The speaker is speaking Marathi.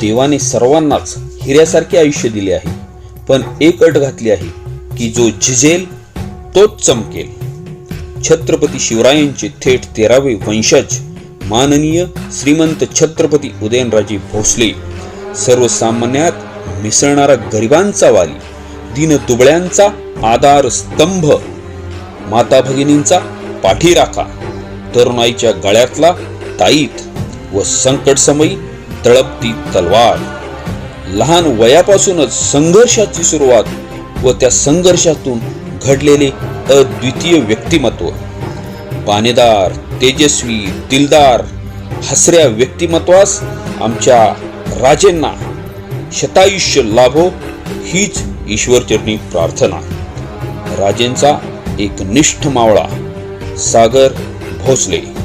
देवाने सर्वांनाच हिऱ्यासारखे आयुष्य दिले आहे. पण एक अट घातली आहे की जो झिजेल तोच चमकेल. छत्रपती शिवरायांचे थेट तेरावे वंशज माननीय श्रीमंत छत्रपती उदयनराजे भोसले सर्वसामान्यात मिसळणारा गरिबांचा वाली दीनदुबळ्यांचा आधार स्तंभ माता भगिनींचा पाठीराखा तरुणाईच्या गळ्यातला ताईत व संकटसमयी तळपती तलवार. लहान वयापासूनच संघर्षाची सुरुवात व त्या संघर्षातून घडलेले अद्वितीय व्यक्तिमत्व. पानेदार तेजस्वी दिलदार हसऱ्या व्यक्तिमत्वास आमच्या राजेंना शतायुष्य लाभो हीच ईश्वरचरणी प्रार्थना. राजेंचा एक निष्ठ मावळा सागर भोसले.